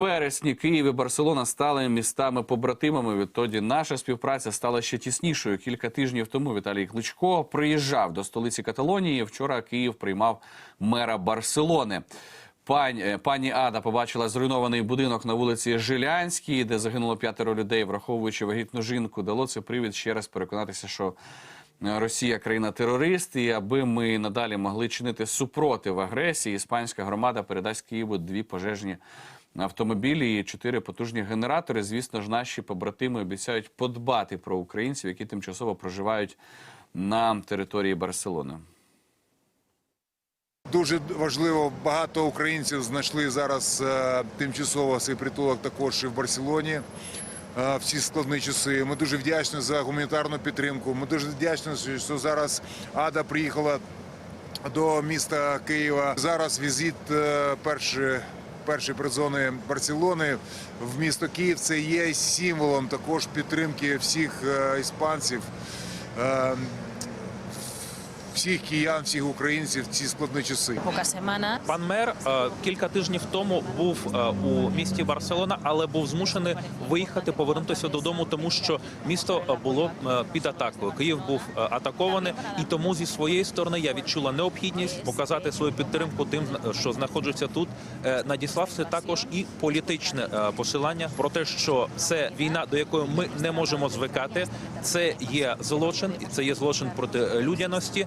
вересні Київ і Барселона стали містами-побратимами. Відтоді наша співпраця стала ще тіснішою. Кілька тижнів тому Віталій Кличко приїжджав до столиці Каталонії. Вчора Київ приймав мера Барселони. Пані, е, пані Ада побачила зруйнований будинок на вулиці Жилянській, де загинуло п'ятеро людей, враховуючи вагітну жінку. Дало це привід ще раз переконатися, що Росія країна-терорист, і аби ми надалі могли чинити супротив агресії, іспанська громада передасть Києву дві пожежні автомобілі і чотири потужні генератори. Звісно ж, наші побратими обіцяють подбати про українців, які тимчасово проживають на території Барселони. Дуже важливо, багато українців знайшли зараз е, тимчасово свій притулок також і в Барселоні в ці складні часи. Ми дуже вдячні за гуманітарну підтримку. Ми дуже вдячні, що зараз Ада приїхала до міста Києва. Зараз візит е, перший. Першої призони Барселони в місто Київ це є символом також підтримки всіх е, іспанців, е, всіх киян, всіх українців в ці складні часи. Пан мер е, кілька тижнів тому був е, у місті Барселона, але був змушений виїхати, повернутися додому, тому що місто е, було е, під атакою. Київ був е, атакований, і тому зі своєї сторони я відчула необхідність показати свою підтримку тим, що знаходжуться тут. Е, Надіслався також і політичне е, посилання про те, що це війна, до якої ми не можемо звикати. Це є злочин, і це є злочин проти людяності.